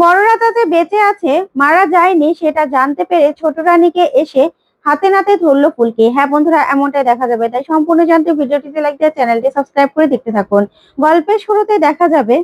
বড়রা তাতে বেঁচে আছে, মারা যায়নি, সেটা জানতে পেরে ছোট রানীকে এসে হাতে নাতে ধরলো ফুলকে হ্যাঁ বন্ধুরা, এমনটাই দেখা যাবে। তাই সম্পূর্ণ জানতে ভিডিওটিতে লাইক দিয়ে চ্যানেলটি সাবস্ক্রাইব করে দেখতে থাকুন। গল্পের শুরুতে দেখা যাবে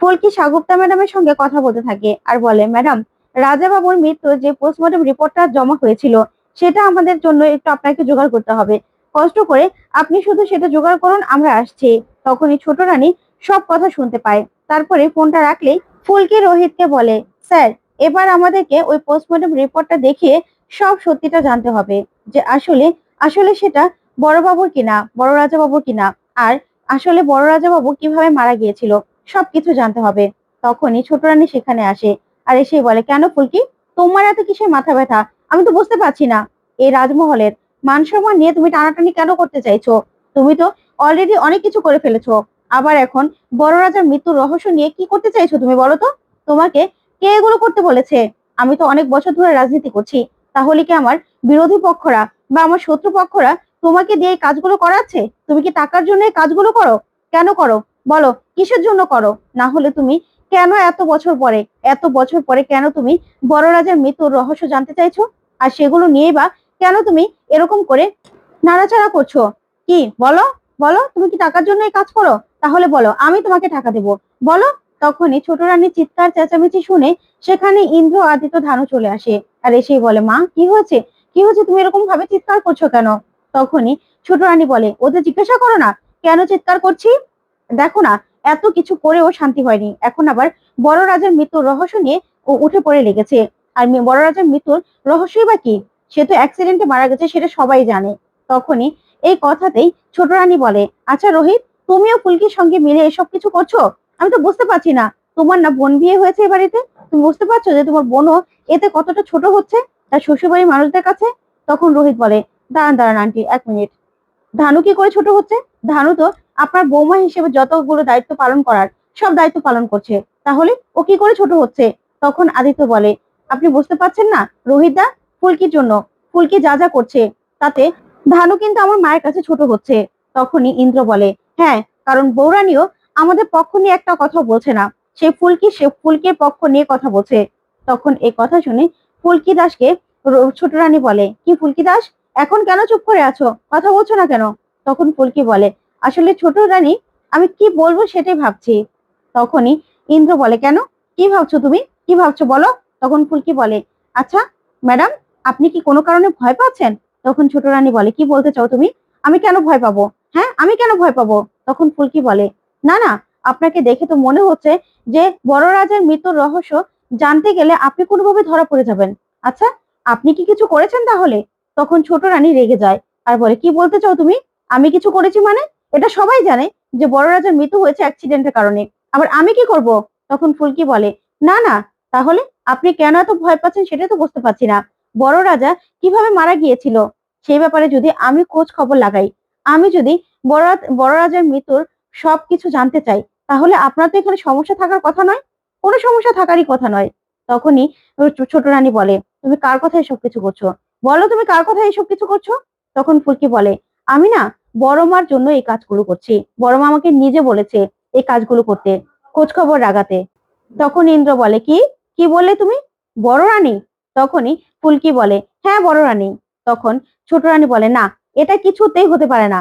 ফুলকি সাগুপ্তা ম্যাডামের সঙ্গে কথা বলতে থাকে আর বলে, ম্যাডাম, রাজাবাবুর মৃত্যু যে পোস্টমর্টম রিপোর্টটা জমা হয়েছিল, সেটা আমাদের জন্য একটু আপনাকে জোগাড় করতে হবে। কষ্ট করে আপনি শুধু সেটা জোগাড় করুন, আমরা আসছি। তখনই ছোট রানী সব কথা শুনতে পায়। তারপরে ফোনটা রাখলেই ফুলকি রোহিতকে বলে, স্যার, এবার আমাদেরকে ওই পোস্টমর্টম রিপোর্টটা দেখিয়ে সব সত্যিটা জানতে হবে, যে আসলে আসলে সেটা বড়বাবুর কিনা বড় রাজাবাবুর কিনা, আর আসলে বড় রাজাবাবু কীভাবে মারা গিয়েছিল, সবকিছু জানতে হবে। তখনই ছোট রানী সেখানে আসে, আর এসে বলে, কেন ফুলকি? তোমার এত কিসের মাথা ব্যথা? আমি তো বুঝতে পারছি না। এই রাজমহলের মান সম্মান নিয়ে তুমি টানাটানি কেন করতে চাইছো? তুমি তো অলরেডি অনেক কিছু করে ফেলেছো। আবার এখন বড় রাজার মৃত্যুর রহস্য নিয়ে কি করতে চাইছো তুমি বলো তো? তোমাকে কে এগুলো করতে বলেছে? আমি তো অনেক বছর ধরে রাজনীতি করছি। তাহলে কি আমার বিরোধী পক্ষরা বা আমার শত্রু পক্ষরা তোমাকে দিয়ে এই কাজগুলো করাচ্ছে? তুমি কি টাকার জন্য এই কাজগুলো করো? কেন করো? বলো, কিসের জন্য করো? না হলে তুমি কেন এত বছর পরে, এত বছর পরে কেন তুমি বড় রাজার মৃত্যুর রহস্য জানতে চাইছো? আর সেগুলো নিয়েই বা কেন তুমি এরকম করে নাড়াচাড়া করছ? কি, বলো? বলো, তুমি কি টাকার জন্য এই কাজ করো? তাহলে বলো, আমি তোমাকে টাকা দেবো। বলো, তখনই ছোট রানীর চিৎকার চেঁচামেচি শুনে সেখানে ইন্দ্র আদিত্য ধানু চলে আসে। আর এসেই বলে, মা, কি হয়েছে? কি হয়েছে? তুমি এরকম ভাবে চিৎকার করছ কেন? তখনই ছোট রানী বলে, ওদের জিজ্ঞাসা করো না, কেন চিৎকার করছি? দেখো না, এত কিছু করেও শান্তি হয়নি। এখন আবার বড় রাজার মৃত্যুর রহস্য নিয়ে ও উঠে পড়ে লেগেছে। আর বড় রাজার মৃত্যুর রহস্যই বা কি? সে তো অ্যাক্সিডেন্টে মারা গেছে, সেটা সবাই জানে। তখনই এই কথাতেই ছোট রানী বলে আচ্ছা রোহিত, তুমিও ফুলকির সঙ্গে মিলে এসব কিছু করছ? আমি তো বুঝতে পারছি না। তোমার না বোন বিয়ে হয়েছে এ বাড়িতে? তুমি বুঝতে পারছ যে তোমার বোনও এতে কতটা ছোট হচ্ছে? তার শ্বশুরবাড়ির মানুষদের কাছে? তখন রোহিত বলে, দাঁড়ান দাঁড়ান আন্টি, এক মিনিট। ধানু কি করে ছোট হচ্ছে? ধানু তো আপনার বৌমা হিসেবে যতগুলো দায়িত্ব পালন করার, সব দায়িত্ব পালন করছে। তাহলে ও কি করে ছোট হচ্ছে? তখন আদিত্য বলে, আপনি বুঝতে পারছেন না রোহিত দা ফুলকির জন্য। ফুলকি যা যা করছে, তাতে ধানু কিন্তু আমার মায়ের কাছে ছোট হচ্ছে। তখনই ইন্দ্র বলে হ্যাঁ কারণ বৌরানীও আমাদের পক্ষ নিয়ে একটা কথা বলছে না। সে ফুলকি, সে ফুলকির পক্ষ নিয়ে কথা বলছে। তখন এই কথা শুনে ফুলকি দাসকে ছোট রানী বলে, কি ফুলকি দাস এখন কেন চুপ করে আছো? কথা বলছো না কেন? তখন ফুলকি বলে, আসলে ছোট রানী, আমি কি বলব সেটাই ভাবছি। তখনই ইন্দ্র বলে, কেন? কি ভাবছ তুমি? কি ভাবছ বলো? তখন ফুলকি বলে আচ্ছা ম্যাডাম, আপনি কি কোনো কারণে ভয় পাচ্ছেন? তখন ছোট রানী বলে, কি বলতে চাও তুমি? আমি কেন ভয় পাবো? হ্যাঁ আমি কেন ভয় পাবো? তখন ফুলকি বলে, না না, আপনাকে দেখে তো মনে হচ্ছে যে বড় রাজার মৃত্যুর রহস্য জানতে গেলে আপনি কোনোভাবে ধরা পড়ে যাবেন। আচ্ছা আপনি কি কিছু করেছেন তাহলে? তখন ছোট রানী রেগে যায় আর বলে, কি বলতে চাও তুমি? আমি কিছু করেছি মানে? এটা সবাই জানে যে বড় রাজার মৃত্যু হয়েছে অ্যাক্সিডেন্টের কারণে। আবার আমি কি করব? তখন ফুলকি বলে, না না, তাহলে আপনি কেন এত ভয় পাচ্ছেন সেটা তো বুঝতে পারছি না। বড় রাজা কীভাবে মারা গিয়েছিল? সেই ব্যাপারে যদি আমি খোঁজ খবর লাগাই, আমি যদি বড় বড় রাজার মৃত্যুর সবকিছু জানতে চাই, তাহলে আপনার তো এখানে সমস্যা থাকার কথা নয়, কোনো সমস্যা থাকারই কথা নয়। তখনই ছোট রানী বলে, তুমি কার কথা এসব কিছু করছ? বলো, তুমি কার কথা এসব কিছু করছ? তখন ফুলকি বলে, আমি না, বড় মার জন্য এই কাজগুলো করছি। বড় মা আমাকে নিজে বলেছে এই কাজগুলো করতে, খোঁজ খবর রাগাতে। তখন ইন্দ্র বলে, কি? কি বললে তুমি? বড় রানী? তখনই ফুলকি বলে হ্যাঁ বড় রানী। তখন ছোট রানী বলে, না, এটা কিছুতেই হতে পারে না।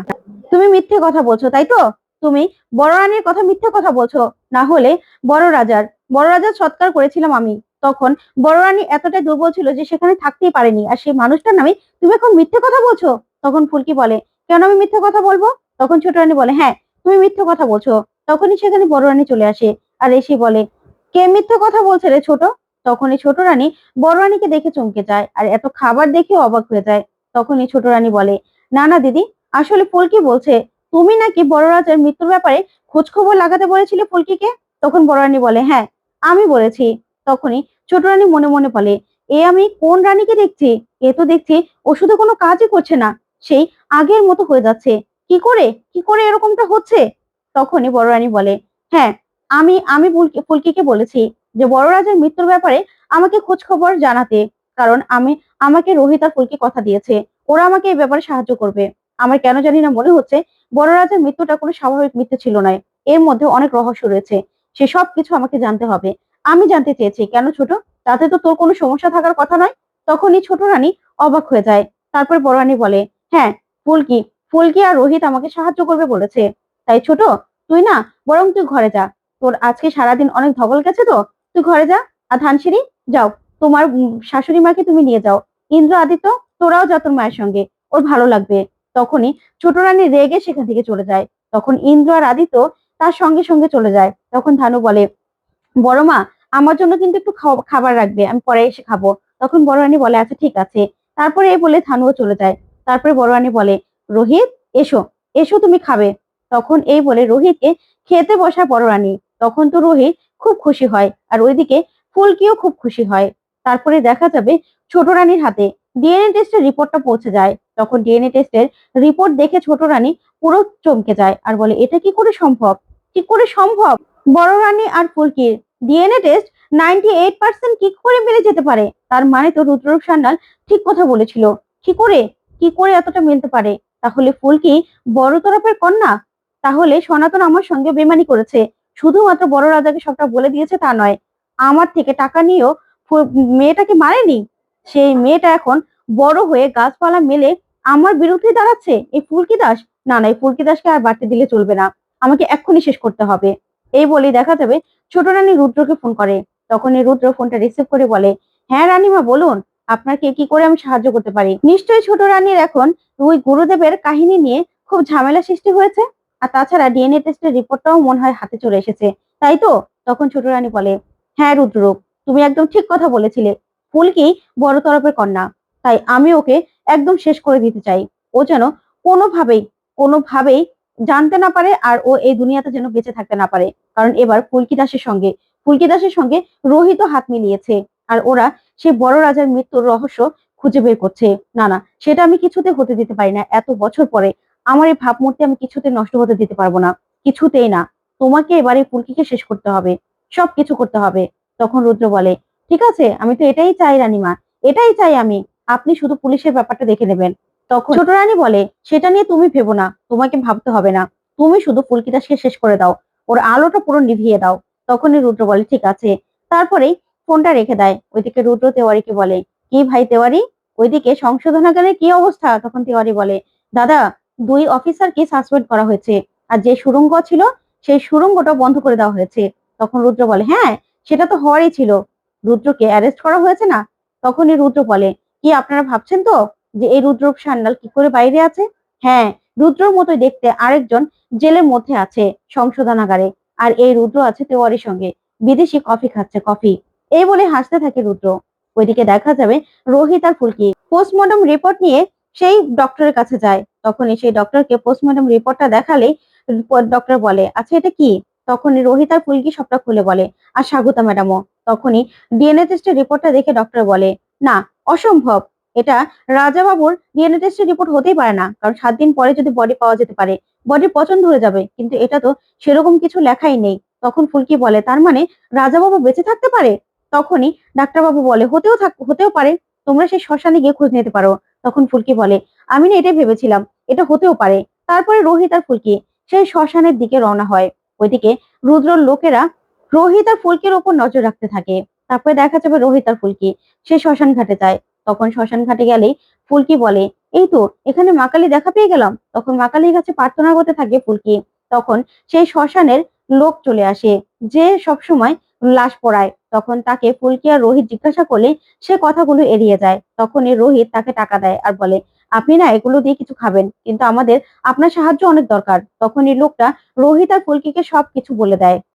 তুমি মিথ্যে কথা বলছো, তাই তো? তুমি বড় রানীর কথা মিথ্যে কথা বলছো? না হলে বড় রাজার বড় রাজার সৎকার করেছিলাম আমি। তখন বড় রানী এতটাই দুর্বল ছিল যে সেখানে থাকতেই পারেনি, আর সেই মানুষটার নামে তুমি এখন মিথ্যে কথা বলছো? তখন ফুলকি বলে, কেন আমি মিথ্যে কথা বলব? তখন ছোট রানী বলে হ্যাঁ তুমি মিথ্যে কথা বলছো। তখনই সেখানে বড় রানী চলে আসে, আর এসে বলে, কে মিথ্যে কথা বলছে রে ছোট? তখনই ছোট রানী বড় রানীকে দেখে চমকে যায় আর এত খাবার দেখে অবাক হয়ে যায়। তখনই ছোট রানী বলে, না না দিদি, আসলে ফুলকি বলছে, তুমি নাকি বড় রাজার মৃত্যুর ব্যাপারে খোঁজ খবর লাগাতে বলেছিলে ফুলকিকে তখন বড় রানী বলে হ্যাঁ আমি বলেছি। তখনই ছোট রানী মনে মনে বলে, এ আমি কোন রানীকে দেখছি? এ তো দেখছি ও শুধু কোনো কাজই করছে না। সেই আগের মতো হয়ে যাচ্ছে। কি করে? কি করে এরকমটা হচ্ছে? তখনই বড় রানী বলে হ্যাঁ আমি আমি ফুলকি- ফুলকিকে বলেছি। যে বড় রাজার মৃত্যুর ব্যাপারে আমাকে খোঁজ খবর জানাতে, কারণ আমি, আমাকে রোহিত আর ফুলকি কথা দিয়েছে। ওরা আমাকে এই ব্যাপারে সাহায্য করবে। আমার কেন জানি না মনে হচ্ছে বড় রাজার মৃত্যুটা কোনো স্বাভাবিক মৃত্যু ছিল না এর মধ্যে অনেক রহস্য রয়েছে। সে সব কিছু আমাকে জানতে হবে। আমি জানতে চেয়েছি, কেন ছোট? তাতে তো তোর কোনো সমস্যা থাকার কথা নয়? তখনই ছোট রানী অবাক হয়ে যায়। তারপর বড় রানী বলে হ্যাঁ ফুলকি ফুলকি আর রোহিত আমাকে সাহায্য করবে বলেছে। তাই ছোট, তুই না, বরং তুই ঘরে যা। তোর আজকে সারাদিন অনেক ধবল গেছে তো? তুই ঘরে যা আর ধানসিঁড়ি যাও। তোমার শাশুড়ি মাকে তুমি নিয়ে যাও। ইন্দ্র আদিত্য, তোরাও যা তোর মায়ের সঙ্গে। ওর ভালো লাগবে। তখনই ছোট রানী রেগে সেখান থেকে চলে যায়। তখন ইন্দ্র আর আদিত্য তার সঙ্গে সঙ্গে চলে যায়। তখন ধানু বলে, বড় মা, আমার জন্য কিন্তু একটু খাবার রাখবে। আমি পরে এসে খাব। তখন বড় রানী বলে আচ্ছা ঠিক আছে। তারপরে এই বলে ধানুও চলে যায়। তারপরে বড় রানী বলে, রোহিত, এসো এসো তুমি খাবে। তখন এই বলে, রোহিতকে খেতে বসা বড় রানী। তখন তো রোহিত খুব খুশি হয়। আর ওইদিকে ফুলকিও খুব খুশি হয়। তারপরে দেখা যাবে ছোট রানীর হাতে ডিএনএ টেস্টের রিপোর্টটা পৌঁছে যায়। তখন ডিএনএ টেস্টের রিপোর্ট দেখে ছোট রানী পুরো চমকে যায় আর বলে, এটা কি করে সম্ভব? কি করে সম্ভব? বড় রানী আর ফুলকির DNA test ninety eight percent কি করে মিলে যেতে পারে? তার মানে তো রুদ্ররূপ সান্যাল ঠিক কথা বলেছিল। কি করে? কি করে এতটা মিলতে পারে? তাহলে ফুলকি বড় তরফের কন্যা? তাহলে সনাতন আমার সঙ্গে বেমানি করেছে। শুধুমাত্র বড় রাজাকে সবটা বলে দিয়েছে তা নয়, আমার থেকে টাকা নিয়েও মেয়েটাকে মারেনি? সেই মেয়েটা এখন বড় হয়ে গাছপালা মেলে আমার বিরুদ্ধে দাঁড়াচ্ছে। এই ফুলকি দাস না না, এই ফুলকি দাসকে আর বাড়তে দিলে চলবে না। আমাকে এক্ষুনি শেষ করতে হবে। এই বলে দেখা যাবে ছোট রানী রুদ্রকে ফোন করে। তখন এই রুদ্র ফোনটা রিসিভ করে বলে হ্যাঁ রানীমা, বলুন আপনাকে কি করে আমি সাহায্য করতে পারি? নিশ্চয়ই ছোট রানীর এখন ওই গুরুদেবের কাহিনী নিয়ে খুব ঝামেলা সৃষ্টি হয়েছে। আর তাছাড়া ডিএনএ টেস্টের রিপোর্টটাও মনে হয় হাতে চলে এসেছে। তাই তো? তখন ছোট রানী বলে হ্যাঁ রুদ্ররূপ, তুমি একদম ঠিক কথা বলেছিলে। ফুলকি বড় তরফের কন্যা? তাই আমি ওকে একদম শেষ করে দিতে চাই। ও যেন কোনোভাবেই কোনোভাবেই জানতে না পারে আর ও এই দুনিয়াতে যেন বেঁচে থাকতে না পারে। কারণ এবার ফুলকি দাসের সঙ্গে, ফুলকি দাসের সঙ্গে রোহিত হাত মিলিয়েছে। আর ওরা সেই বড় রাজার মৃত্যুর রহস্য খুঁজে বের করছে। না না, সেটা আমি কিছুতে হতে দিতে পারি না। এত বছর পরে আমার এই ভাবমূর্তি আমি কিছুতে নষ্ট হতে দিতে পারব না। কিছুতেই না। তোমাকে এবার ফুলকিকে শেষ করতে হবে। সব কিছু করতে হবে। তখন রুদ্র বলে, ঠিক আছে, আমি তো এটাই চাই রানীমা। এটাই চাই আমি। আপনি শুধু পুলিশের ব্যাপারটা দেখে নেবেন। তখন ছোট রানী বলে, সেটা নিয়ে তুমি ভেবো না। তোমাকে ভাবতে হবে না। তুমি শুধু ফুলকি দাসকে শেষ করে দাও। ওর আলোটা পুরো নিভিয়ে দাও। তখনই রুদ্র বলে, ঠিক আছে। তারপরেই ফোনটা রেখে দেয়। ওইদিকে রুদ্র তেওয়ারিকে বলে, কি ভাই তেওয়ারি? ওইদিকে সংশোধনাগারের কি অবস্থা? তখন তেওয়ারি বলে, দাদা দুই অফিসারকে সাসপেন্ড করা হয়েছে। আর যে সুরঙ্গ ছিল, সেই সুরঙ্গটা বন্ধ করে দেওয়া হয়েছে। তখন রুদ্র বলে হ্যাঁ সেটা তো হওয়ারই ছিল। রুদ্রকে অ্যারেস্ট করা হয়েছে না? তখনই রুদ্র বলে, কি আপনারা ভাবছেন তো যে এই রুদ্র সান্যাল কি করে বাইরে আছে? হ্যাঁ রুদ্রর মতোই দেখতে আরেকজন জেলের মধ্যে আছে সংশোধনাগারে আর এই রুদ্র আছে তেওয়ারির সঙ্গে। বিদেশি কফি খাচ্ছে, কফি। এই বলে হাসতে থাকে রুদ্র। ওইদিকে দেখা যাবে রোহিত আর ফুলকি। পোস্টমর্টম রিপোর্ট নিয়ে সেই ডক্টরের কাছে যায়। তখনই সেই ডক্টরকে পোস্টমর্টম রিপোর্টটা দেখালে ডক্টর বলে আচ্ছা এটা কি? তখনই রোহিত আর ফুলকি সবটা খুলে বলে, আর স্বাগতা ম্যাডামও। তখনই ডিএনএ টেস্টের রিপোর্টটা দেখে ডক্টর বলে, না, অসম্ভব। এটা রাজাবাবুর ডিএনএ টেস্টের রিপোর্ট হতেই পারে না। কারণ সাত দিন পরে যদি বডি পাওয়া যেতে পারে বডির পছন্দ হয়ে যাবে। কিন্তু এটা তো সেরকম কিছু লেখাই নেই। তখন ফুলকি বলে, তার মানে রাজাবাবু বেঁচে থাকতে পারে? তখনই ডাক্তারবাবু বলে, হতেও থাক, হতেও পারে। তোমরা সেই শ্মশানে গিয়ে খোঁজ নিতে পারো। তখন ফুলকি বলে আমি না এটাই ভেবেছিলাম, এটা হতেও পারে। তারপরে রোহিত আর ফুলকি সেই শ্মশানের দিকে রওনা হয়। ওইদিকে রুদ্রর লোকেরা রোহিত আর ফুলকির ওপর নজর রাখতে থাকে। তারপরে দেখা যাবে রোহিত আর ফুলকি সে শ্মশান ঘাটে যায়। তখন শ্মশান ঘাটে গেলেই ফুলকি বলে, এই তো, এখানে মাকালি দেখা পেয়ে গেলাম। তখন মাকালির কাছে প্রার্থনা করতে থাকে ফুলকি। তখন সেই শ্মশানের লোক চলে আসে, যে সব সময় লাশ পড়ায়। তখন তাকে ফুলকি আর রোহিত জিজ্ঞাসা করলে সে কথাগুলো এড়িয়ে যায়। তখনই রোহিত তাকে টাকা দেয় আর বলে আপনি না এগুলো দিয়ে কিছু খাবেন, কিন্তু আমাদের আপনার সাহায্য অনেক দরকার। তখন এই লোকটা রোহিত আর সব কিছু বলে দেয়।